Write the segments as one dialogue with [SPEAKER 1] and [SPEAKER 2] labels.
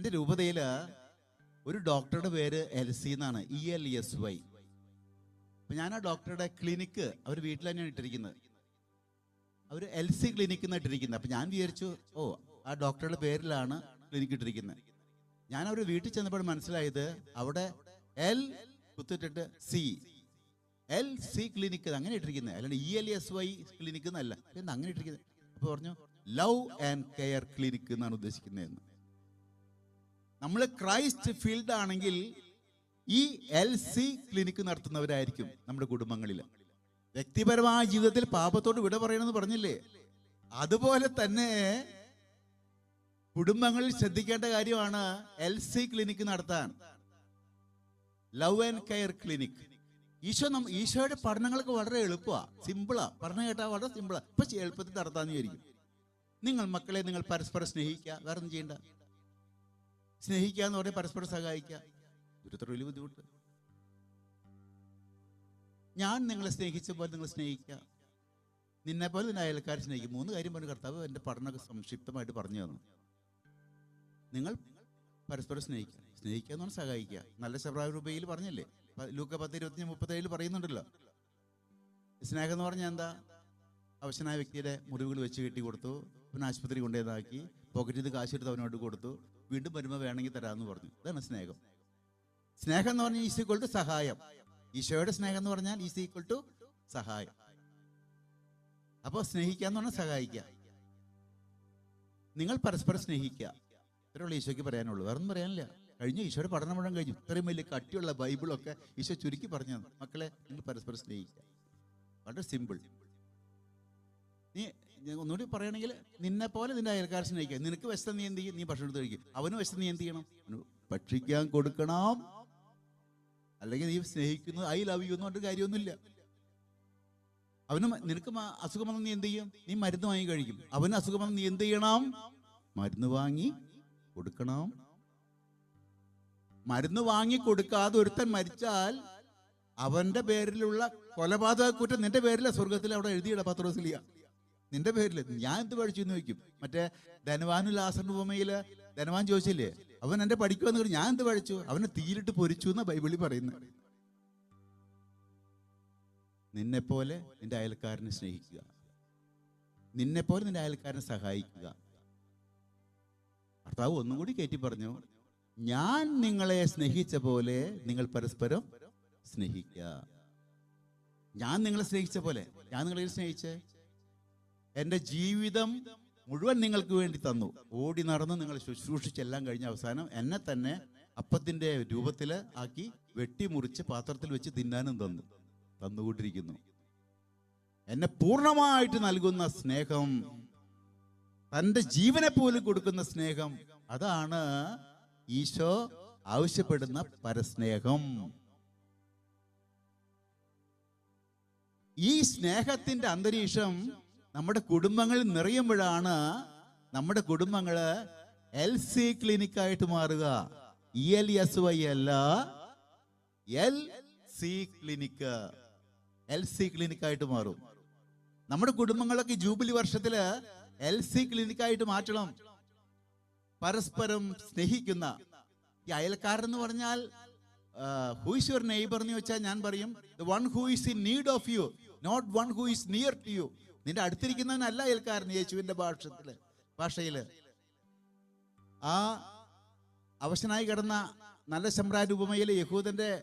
[SPEAKER 1] എന്റെ രൂപതയിൽ ഒരു ഡോക്ടറുടെ പേര് എൽസി എന്നാണ്. ഇ എൽ എസ് വൈ അപ്പൊ ഞാൻ ആ ഡോക്ടറുടെ ക്ലിനിക്ക് അവർ വീട്ടിൽ തന്നെയാണ് ഇട്ടിരിക്കുന്നത്. അവർ എൽ സി ക്ലിനിക്ക് എന്ന് ഇട്ടിരിക്കുന്നത്. അപ്പൊ ഞാൻ വിചാരിച്ചു ഓ ആ ഡോക്ടറുടെ പേരിലാണ് ക്ലിനിക്ക് ഇട്ടിരിക്കുന്നത്. ഞാൻ അവർ വീട്ടിൽ ചെന്നപ്പോൾ മനസ്സിലായത് അവിടെ എൽ കുത്തിട്ടിട്ട് സി. എൽ സി ക്ലിനിക്ക് അങ്ങനെ ഇട്ടിരിക്കുന്നത്. അല്ലാണ്ട് E L S Y clinic എന്നല്ല അങ്ങനെ ഇട്ടിരിക്കുന്നത്. അപ്പോൾ പറഞ്ഞു ലവ് ആൻഡ് കെയർ ക്ലിനിക്ക് എന്നാണ് ഉദ്ദേശിക്കുന്നതെന്ന്. നമ്മൾ ക്രൈസ്റ്റ് ഫീൽഡ് ആണെങ്കിൽ ഈ എൽ സി ക്ലിനിക്ക് നടത്തുന്നവരായിരിക്കും നമ്മുടെ കുടുംബങ്ങളിൽ വ്യക്തിപരമായ ജീവിതത്തിൽ പാപത്തോട് വിട പറയണമെന്ന് പറഞ്ഞില്ലേ? അതുപോലെ തന്നെ കുടുംബങ്ങളിൽ ശ്രദ്ധിക്കേണ്ട കാര്യമാണ് എൽ സി ക്ലിനിക്ക് നടത്താൻ. Love and care clinic. Isho നമ്മ ഈശോയുടെ പഠനങ്ങൾക്ക് വളരെ എളുപ്പമാണ് സിമ്പിളാ. പഠനം കേട്ടാൽ വളരെ സിമ്പിളാ. ഇപ്പൊ എളുപ്പത്തിൽ നടത്താന്ന് വിചാരിക്കും. നിങ്ങൾ മക്കളെ നിങ്ങൾ പരസ്പരം സ്നേഹിക്കുക വേറെ ഒന്നും ചെയ്യണ്ട. സ്നേഹിക്കുക എന്ന് പറഞ്ഞാൽ പരസ്പരം സഹായിക്കുക. ഇതൊരു വലിയ ബുദ്ധിമുട്ട്. ഞാൻ നിങ്ങളെ സ്നേഹിച്ച പോലെ നിങ്ങൾ സ്നേഹിക്കുക. നിന്നെ പോലെ നിന്നെ അയൽക്കാരെ സ്നേഹിക്കും. മൂന്ന് കാര്യം പറഞ്ഞു കർത്താവ് എന്റെ പഠനമൊക്കെ സംക്ഷിപ്തമായിട്ട് പറഞ്ഞു തന്നു. നിങ്ങൾ പരസ്പരം സ്നേഹിക്കുക. സ്നേഹിക്കുക എന്ന് പറഞ്ഞാൽ സഹായിക്കുക. നല്ല ശബ്രാരൂപയിൽ പറഞ്ഞല്ലേ? ലൂക്ക പത്ത് ഇരുപത്തി മുപ്പത്തേഴിൽ പറയുന്നുണ്ടല്ലോ. സ്നേഹം എന്ന് പറഞ്ഞാൽ എന്താ? അവശനായ വ്യക്തിയുടെ മുറിവുകൾ വെച്ച് കെട്ടി കൊടുത്തു പിന്നെ ആശുപത്രി കൊണ്ടുപോയതാക്കി പോക്കറ്റിൽ നിന്ന് കാശെടുത്ത് അവനോട് കൊടുത്തു. വീണ്ടും വരുമ്പോൾ വേണമെങ്കിൽ തരാമെന്ന് പറഞ്ഞു. ഇതാണ് സ്നേഹം. സ്നേഹം എന്ന് പറഞ്ഞാൽ ഈസ് ഈക്വൽ ടു സഹായം. ഈശോയുടെ സ്നേഹം എന്ന് പറഞ്ഞാൽ ഈസ് ഈക്വൽ ടു സഹായം. അപ്പോൾ സ്നേഹിക്കുക എന്ന് പറഞ്ഞാൽ സഹായിക്കുക. നിങ്ങൾ പരസ്പരം സ്നേഹിക്കുക. ഇത്രയുള്ള ഈശോയ്ക്ക് പറയാനുള്ളൂ. വേറെ ഒന്നും പറയാനില്ല. കഴിഞ്ഞ. ഈശോയുടെ പഠനം മുഴുവൻ കഴിഞ്ഞു. ഇത്രയും വലിയ കട്ടിയുള്ള ബൈബിളൊക്കെ ഈശോ ചുരുക്കി പറഞ്ഞു മക്കളെ നിങ്ങൾ പരസ്പരം സ്നേഹിക്കുക. വളരെ സിമ്പിൾ. ഒന്നുകൂടി പറയുകയാണെങ്കിൽ നിന്നെ പോലെ നിന്റെ അയൽക്കാരെ സ്നേഹിക്കുക നിനക്ക് വിശന്ന് നീ എന്ത് ചെയ്യും? നീ ഭക്ഷണം എടുത്ത് കഴിക്കും. അവന് വിശന്ന് നീ എന്ത് ചെയ്യണം? ഭക്ഷിക്കാൻ കൊടുക്കണം. അല്ലെങ്കിൽ നീ സ്നേഹിക്കുന്നു ഐ ലവ് യു എന്ന് പറഞ്ഞിട്ട് കാര്യമൊന്നുമില്ല. അവന് നിനക്ക് അസുഖം നീ എന്ത് ചെയ്യും? നീ മരുന്ന് വാങ്ങി കഴിക്കും. അവന് അസുഖം നീ എന്ത് ചെയ്യണം? മരുന്ന് വാങ്ങി കൊടുക്കണം. മരുന്ന് വാങ്ങി കൊടുക്കാതെ ഒരുത്തൻ മരിച്ചാൽ അവന്റെ പേരിലുള്ള കൊലപാതക കുറ്റം നിന്റെ പേരിലെ സ്വർഗത്തിൽ അവിടെ എഴുതിയിട പത്രോസിലിയ നിന്റെ പേരിൽ ഞാൻ എന്ത് പഠിച്ചു എന്ന് ചോദിക്കും. മറ്റേ ധനവാനു ലാസറിന്റെ ഉപമയിൽ ധനവാൻ ചോദിച്ചില്ലേ അവൻ എന്റെ പഠിക്കുമെന്ന് പറഞ്ഞു ഞാൻ എന്ത് പഠിച്ചു? അവനെ തീയിലിട്ട് പൊരിച്ചു എന്ന് ബൈബിളിൽ പറയുന്നു. നിന്നെ പോലെ നിന്റെ അയൽക്കാരനെ സ്നേഹിക്കുക. നിന്നെ പോലെ നിന്റെ അയൽക്കാരനെ സഹായിക്കുക. ഭർത്താവ് ഒന്നും കൂടി കയറ്റി പറഞ്ഞു ഞാൻ നിങ്ങളെ സ്നേഹിച്ച പോലെ നിങ്ങൾ പരസ്പരം സ്നേഹിക്കുക. ഞാൻ നിങ്ങളെ സ്നേഹിച്ച പോലെ ഞാൻ നിങ്ങളെ സ്നേഹിച്ചേ? എന്റെ ജീവിതം മുഴുവൻ നിങ്ങൾക്ക് വേണ്ടി തന്നു. ഓടി നടന്ന് നിങ്ങൾ ശുശ്രൂഷിച്ചെല്ലാം കഴിഞ്ഞ അവസാനം എന്നെ തന്നെ അപ്പത്തിന്റെ രൂപത്തിൽ ആക്കി വെട്ടിമുറിച്ച് പാത്രത്തിൽ വെച്ച് തിന്നാനും തന്നു. തന്നുകൊണ്ടിരിക്കുന്നു. എന്നെ പൂർണമായിട്ട് നൽകുന്ന സ്നേഹം തന്റെ ജീവനെ പോലും കൊടുക്കുന്ന സ്നേഹം അതാണ് ഈശോ ആവശ്യപ്പെടുന്ന പരസ്നേഹം. ഈ സ്നേഹത്തിന്റെ അന്തരീക്ഷം നമ്മുടെ കുടുംബങ്ങളിൽ നിറയുമ്പോഴാണ് നമ്മുടെ കുടുംബങ്ങൾ എൽ സി ക്ലിനിക്കായിട്ട് മാറുക. ഇ എൽ എസ് വൈ അല്ല L C clinic. L C ക്ലിനിക്കായിട്ട് മാറും. നമ്മുടെ കുടുംബങ്ങളൊക്കെ ജൂബിലി വർഷത്തിൽ എൽ സി ക്ലിനിക്കായിട്ട് മാറ്റണം. പരസ്പരം സ്നേഹിക്കുന്ന. ഈ അയൽക്കാരൻ എന്ന് പറഞ്ഞാൽ ഹൂ ഇസ് യുവർ നെയ്ബർ എന്ന് വെച്ചാൽ ഞാൻ പറയും the one who is in need of you not one who is near to you നിന്റെ അടുത്തിരിക്കുന്നവനല്ല അയൽക്കാരൻ യേശുവിന്റെ ഭാഷത്തിൽ ഭാഷയിൽ. ആ അവശനായി കിടന്ന നല്ല ശമ്രാൻ ഉപമയിലെ യഹൂദന്റെ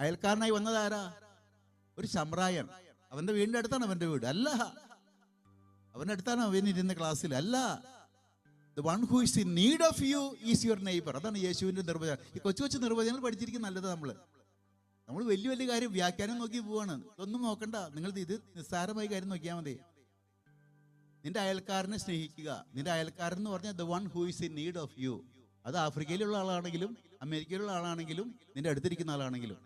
[SPEAKER 1] അയൽക്കാരനായി വന്നതാരാ ഒരു സമ്രായൻ. അവന്റെ വീടിന്റെ അടുത്താണ് അവന്റെ വീട്. അല്ല. അവന്റെ അടുത്താണ് അവൻ ഇരുന്ന ക്ലാസ്സിൽ അല്ല. The one who is in need of you is your neighbour അതാണ് യേശുവിന്റെ നിർവചനം. ഈ കൊച്ചു കൊച്ചു നിർവചനങ്ങൾ പഠിച്ചിരിക്കുന്ന നല്ലത് നമ്മൾ. നമ്മൾ വലിയ വലിയ കാര്യം വ്യാഖ്യാനം നോക്കി പോവാണ്. ഇതൊന്നും നോക്കണ്ട. നിങ്ങൾ ഇത് നിസ്സാരമായി കാര്യം നോക്കിയാൽ മതി. നിന്റെ അയൽക്കാരനെ സ്നേഹിക്കുക. നിന്റെ അയൽക്കാരൻ എന്ന് പറഞ്ഞാൽ the one who is in need of you അത് ആഫ്രിക്കയിലുള്ള ആളാണെങ്കിലും അമേരിക്കയിലുള്ള ആളാണെങ്കിലും നിന്റെ അടുത്തിരിക്കുന്ന ആളാണെങ്കിലും.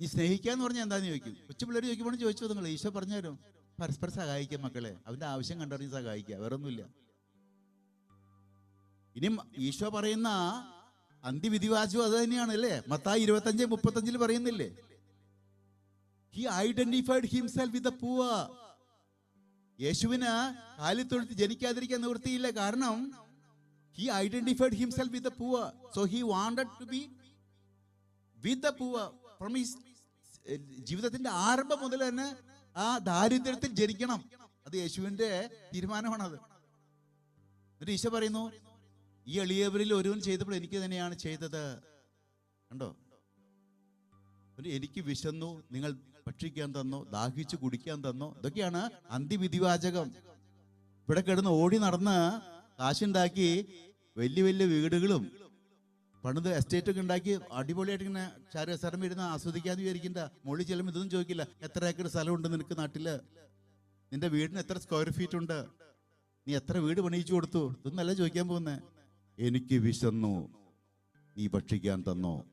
[SPEAKER 1] നീ സ്നേഹിക്കുക എന്ന് പറഞ്ഞാൽ എന്താന്ന് ചോദിക്കും? കൊച്ചു പിള്ളേർ ചോദിക്കുമ്പോൾ ചോദിച്ചു നിങ്ങൾ ഈശോ പറഞ്ഞാലും പരസ്പരം സഹായിക്കുക മക്കളെ. അവന്റെ ആവശ്യം കണ്ടറിഞ്ഞ് സഹായിക്കുക. വേറൊന്നുമില്ല. ഇനി ഈശോ പറയുന്ന അന്ത്യവിധിവാചകം അത് തന്നെയാണ് അല്ലേ? മത്തായി ഇരുപത്തഞ്ച് മുപ്പത്തഞ്ചിൽ പറയുന്നില്ലേ? He identified himself with poor യേശുവിന് കാലിത്തൊഴുത്ത് ജനിക്കാതിരിക്കാൻ നിവൃത്തിയില്ല. കാരണം he identified himself with poor so he wanted to be with poor from his ജീവിതത്തിന്റെ ആരംഭം മുതൽ തന്നെ ആ ദാരിദ്ര്യത്തിൽ ജനിക്കണം. അത് യേശുവിന്റെ തീരുമാനമാണത്. എന്നിട്ട് ഈശോ പറയുന്നു ഈ എളിയവരിൽ ഒരുവൻ ചെയ്തപ്പോൾ എനിക്ക് തന്നെയാണ് ചെയ്തത്. കണ്ടോ? എനിക്ക് വിശന്നു നിങ്ങൾ ഭക്ഷിക്കാൻ തന്നോ ദാഹിച്ചു കുടിക്കാൻ തന്നോ. ഇതൊക്കെയാണ് അന്തിവിധിവാചകം. ഇവിടെ കിടന്ന് ഓടി നടന്ന് കാശുണ്ടാക്കി വലിയ വലിയ വീടുകളും പണിത് എസ്റ്റേറ്റ് ഒക്കെ ഉണ്ടാക്കി അടിപൊളിയായിട്ട് ഇങ്ങനെ ചാര സ്ഥലം ഇരുന്ന് ആസ്വദിക്കാന്ന് വിചാരിക്കണ്ട മുകളിൽ ചെല്ലുമ്പോൾ ഇതൊന്നും ചോദിക്കില്ല. എത്ര ഏക്കർ സ്ഥലമുണ്ട് നിനക്ക് നാട്ടിൽ? നിന്റെ വീടിന് എത്ര സ്ക്വയർ ഫീറ്റ് ഉണ്ട്? നീ എത്ര വീട് പണിയിച്ചു കൊടുത്തു? ഇതൊന്നല്ല ചോദിക്കാൻ പോകുന്നേ. എനിക്ക് വിശന്നു. നീ ഭക്ഷിക്കാൻ തന്നോ?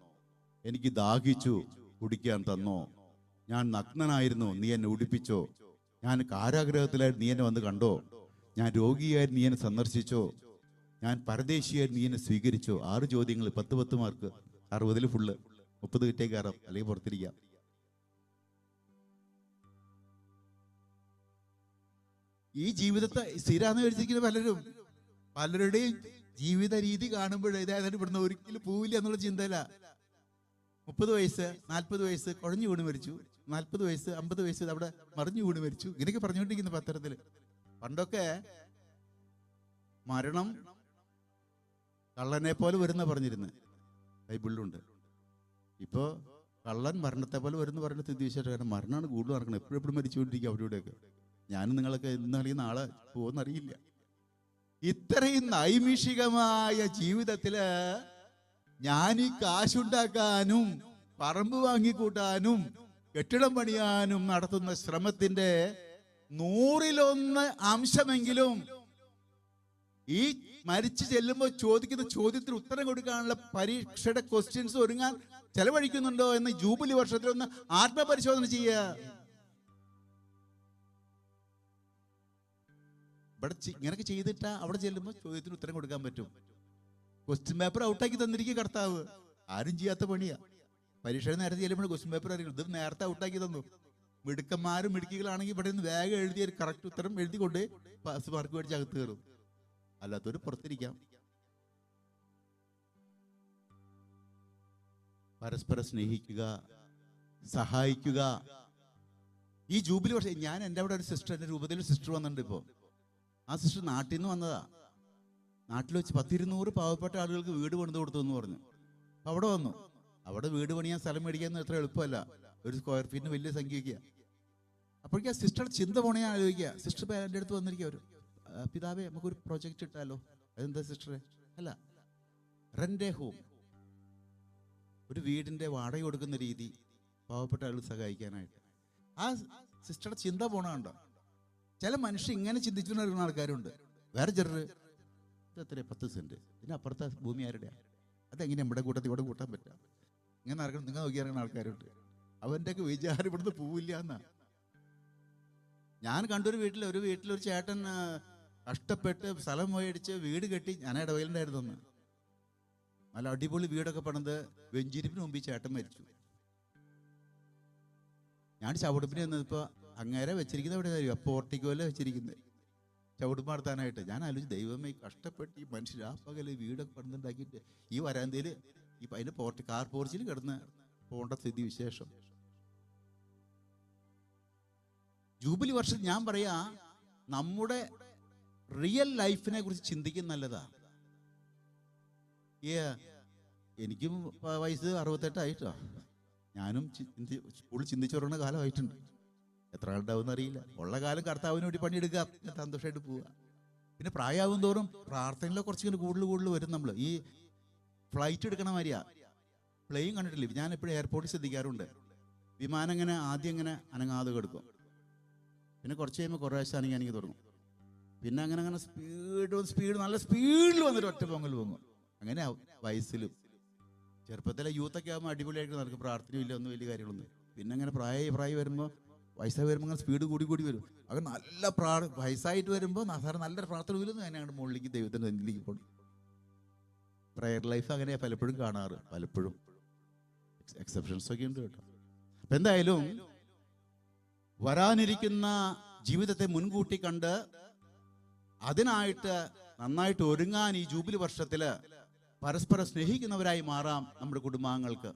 [SPEAKER 1] എനിക്ക് ദാഹിച്ചു കുടിക്കാൻ തന്നോ? ഞാൻ നഗ്നനായിരുന്നു. നീ എന്നെ ഉടുപ്പിച്ചോ? ഞാൻ കാരാഗ്രഹത്തിലായിരുന്നു നീ എന്നെ വന്ന് കണ്ടോ? ഞാൻ രോഗിയായി നീ എന്നെ സന്ദർശിച്ചോ? ഞാൻ പരദേശിയായി നീ എന്നെ സ്വീകരിച്ചോ? ആറ് ചോദ്യങ്ങൾ പത്ത് പത്ത് മാർക്ക് അറുപതിൽ ഫുള്ള് മുപ്പത് കിട്ടിയ കയറാം അല്ലെങ്കിൽ പുറത്തിരിക്കാം. ഈ ജീവിതത്തെ സ്ഥിരാന്ന് വിചാരിച്ചിരിക്കുന്ന പലരും പലരുടെയും ജീവിത രീതി കാണുമ്പോഴേ ഇതായത് ഇവിടുന്ന് ഒരിക്കലും പോവില്ല എന്നുള്ള ചിന്തയില മുപ്പത് വയസ്സ് നാൽപ്പത് വയസ്സ് കുഴഞ്ഞു വീണ് മരിച്ചു. നാൽപ്പത് വയസ്സ് അമ്പത് വയസ്സ് അവിടെ മറിഞ്ഞു വീണ് മരിച്ചു. ഇങ്ങനെയൊക്കെ പറഞ്ഞുകൊണ്ടിരിക്കുന്ന പത്രത്തിൽ. പണ്ടൊക്കെ മരണം കള്ളനെ പോലെ വരുന്ന പറഞ്ഞിരുന്നു. ബൈബിളിലുണ്ട്. ഇപ്പോ കള്ളൻ മരണത്തെ പോലെ വരുന്ന പറഞ്ഞ സ്ഥിതിവിശേഷം കാരണം മരണമാണ് കൂടുതൽ നടക്കുന്നത്. എപ്പോഴും എപ്പോഴും മരിച്ചുകൊണ്ടിരിക്കുക അവരുടെയൊക്കെ. ഞാനും നിങ്ങളൊക്കെ ഇന്ന് നാളെ പോകുന്നറിയില്ല ഇത്രയും നൈമിഷികമായ ജീവിതത്തിൽ ഞാൻ ഈ കാശുണ്ടാക്കാനും പറമ്പ് വാങ്ങിക്കൂട്ടാനും കെട്ടിടം പണിയാനും നടത്തുന്ന ശ്രമത്തിന്റെ നൂറിലൊന്ന് അംശമെങ്കിലും ഈ മരിച്ചു ചെല്ലുമ്പോൾ ചോദിക്കുന്ന ചോദ്യത്തിന് ഉത്തരം കൊടുക്കാനുള്ള പരീക്ഷയുടെ ക്വസ്റ്റ്യൻസ് ഒരുങ്ങാൻ ചെലവഴിക്കുന്നുണ്ടോ എന്ന് ജൂബിലി വർഷത്തിൽ ഒന്ന് ആത്മപരിശോധന ചെയ്യുക. ഇവിടെ ഇങ്ങനെയൊക്കെ ചെയ്തിട്ടാ അവിടെ ചെല്ലുമ്പോൾ ചോദ്യത്തിന് ഉത്തരം കൊടുക്കാൻ പറ്റും. ക്വസ്റ്റ്യൻ പേപ്പർ ഔട്ടാക്കി തന്നിരിക്കും കർത്താവ്. ആരും ചെയ്യാത്ത പണിയാ. പരീക്ഷ നേരത്തെ ചെല്ലുമ്പോൾ ക്വസ്റ്റ്യൻ പേപ്പർ അറിയില്ല ഇത് നേരത്തെ ഔട്ടാക്കി തന്നു. മിടുക്കന്മാരും മിടുക്കികളാണെങ്കിൽ ഇവിടെ നിന്ന് വേഗം എഴുതി ഒരു കറക്റ്റ് ഉത്തരം എഴുതി കൊണ്ട് പാസ് മാർക്ക് മേടിച്ച് അകത്ത് കയറും. അല്ലാത്തൊരു പുറത്തിരിക്കാം. പരസ്പരം സ്നേഹിക്കുക സഹായിക്കുക. ഈ ജൂബിലി വർഷം ഞാൻ എന്റെ അവിടെ ഒരു സിസ്റ്റർ എന്റെ രൂപത്തിൽ സിസ്റ്റർ വന്നിട്ടുണ്ട് ഇപ്പോൾ. ആ സിസ്റ്റർ നാട്ടിൽ നിന്ന് വന്നതാ. നാട്ടിൽ വെച്ച് പത്തിരുന്നൂറ് പാവപ്പെട്ട ആളുകൾക്ക് വീട് പണിത് കൊടുത്തു എന്ന് പറഞ്ഞു. അപ്പൊ അവിടെ വന്നു. അവിടെ വീട് പണിയാൻ സ്ഥലം മേടിക്കാൻ എത്ര എളുപ്പമല്ല. ഒരു സ്ക്വയർ ഫീറ്റിന് വലിയ സംഖ്യയ്ക്ക് അപ്പോഴേക്കും ആ സിസ്റ്റർ ചിന്ത പോണേ ആലോചിക്കുക. സിസ്റ്റർ എന്റെ അടുത്ത് വന്നിരിക്കുക. ഒരു "ആ, പിതാവേ നമുക്കൊരു പ്രൊജക്റ്റ് ഇട്ടാലോ? അതെന്താ സിസ്റ്ററെ? അല്ല. റെന്റെ ഹോം ഒരു വീടിന്റെ വാടക കൊടുക്കുന്ന രീതി പാവപ്പെട്ട ആളുകൾ സഹായിക്കാനായിട്ട്. ആ സിസ്റ്ററുടെ ചിന്ത പോണ കണ്ടോ. ചില മനുഷ്യർ ഇങ്ങനെ ചിന്തിച്ചു നടക്കുന്ന ആൾക്കാരുണ്ട്. വേറെ ചെറു ഇതെത്ര പത്ത് സെന്റ്. പിന്നെ അപ്പുറത്തെ ഭൂമി ആരുടെ അതെങ്ങനെ നമ്മുടെ കൂട്ടത്തിൽ ഇവിടെ കൂട്ടാൻ പറ്റാം? ഇങ്ങനെ നടക്കണം നിങ്ങൾ നോക്കി ഇറങ്ങുന്ന ആൾക്കാരുണ്ട്. അവന്റെയൊക്കെ വിചാരം ഇവിടുന്ന് പോവില്ല എന്നാ. ഞാൻ കണ്ടൊരു വീട്ടിൽ ഒരു വീട്ടിൽ ഒരു ചേട്ടൻ കഷ്ടപ്പെട്ട് സ്ഥലം മേടിച്ച് വീട് കെട്ടി ഞാൻ ഇടവയിലുണ്ടായിരുന്നു അന്ന്. നല്ല അടിപൊളി വീടൊക്കെ പണിത് വെഞ്ചിരിപ്പിന് മുമ്പ് ചേട്ടൻ മരിച്ചു. ഞാൻ ചവിടുപ്പിന് ചെന്നപ്പോ അങ്ങേരെ വെച്ചിരിക്കുന്നത് എവിടെ അറിയോ? പോർട്ടിക്കോല വെച്ചിരിക്കുന്നത്. ചവിടുപ്പ് നടത്താനായിട്ട് ഞാൻ ആലോചിച്ച് ദൈവമേ കഷ്ടപ്പെട്ട് ഈ മനുഷ്യർ ആ പകൽ വീടൊക്കെ പണിതുണ്ടാക്കിയിട്ട് ഈ വരാന്തയിൽ ഈ അതിന്റെ പോർട്ടി കാർ പോർച്ചിൽ കിടന്ന് പോകേണ്ട സ്ഥിതി വിശേഷം. ജൂബിലി വർഷം ഞാൻ പറയാ നമ്മുടെ റിയൽ ലൈഫിനെ കുറിച്ച് ചിന്തിക്കുന്ന നല്ലതാ. ഏ എനിക്കും വയസ്സ് അറുപത്തെട്ടായിട്ടോ ഞാനും ചിന്തി സ്കൂളിൽ ചിന്തിച്ചു കാലമായിട്ടുണ്ട്. എത്ര ആളുണ്ടാവും അറിയില്ല ഉള്ള കാലം കർത്താവിന് വേണ്ടി പണിയെടുക്കുക. സന്തോഷമായിട്ട് പോവുക. പിന്നെ പ്രായമാവും തോറും പ്രാർത്ഥനയിലെ കുറച്ചിങ്ങനെ കൂടുതൽ കൂടുതൽ വരും നമ്മൾ ഈ ഫ്ലൈറ്റ് എടുക്കണ മാതിരിയാ. പ്ലെയിൻ കണ്ടിട്ടില്ല? ഞാൻ എപ്പോഴും എയർപോർട്ടിൽ ശ്രദ്ധിക്കാറുണ്ട്. വിമാനം ഇങ്ങനെ ആദ്യം ഇങ്ങനെ അനങ്ങാതെ കിടക്കും. പിന്നെ കുറച്ച് കഴിയുമ്പോൾ കുറേ ആഴ്ച അനങ്ങി തുടങ്ങും. പിന്നെ അങ്ങനെ അങ്ങനെ സ്പീഡ് സ്പീഡ് നല്ല സ്പീഡിൽ വന്നിട്ട് ഒറ്റ പൊങ്ങൽ പൊങ്ങും. അങ്ങനെ വയസ്സിലും. ചെറുപ്പത്തിലെ യൂത്തൊക്കെ ആകുമ്പോൾ അടിപൊളിയായിട്ട് നടക്കും. പ്രാർത്ഥനയില്ല ഒന്നും വലിയ കാര്യങ്ങളൊന്നും പിന്നെ അങ്ങനെ പ്രായ പ്രായം വരുമ്പോൾ വയസ്സായി വരുമ്പോൾ അങ്ങനെ സ്പീഡ് കൂടി കൂടി വരും. അത് നല്ല പ്രാ വയസ്സായിട്ട് വരുമ്പോൾ സാറ് നല്ല പ്രാർത്ഥന വരുന്നു തന്നെയാണ് മുകളിലേക്ക് ദൈവത്തിന്റെ പോകും പ്രയർ ലൈഫ് അങ്ങനെ പലപ്പോഴും കാണാറ് പലപ്പോഴും. എക്സെപ്ഷൻസ് ഒക്കെ ഉണ്ട് കേട്ടോ. അപ്പം എന്തായാലും വരാനിരിക്കുന്ന ജീവിതത്തെ മുൻകൂട്ടി കണ്ട് അതിനായിട്ട് നന്നായിട്ട് ഒരുങ്ങാൻ ഈ ജൂബിലി വർഷത്തിൽ പരസ്പരം സ്നേഹിക്കുന്നവരായി മാറാം നമ്മുടെ കുടുംബാംഗങ്ങൾക്ക്.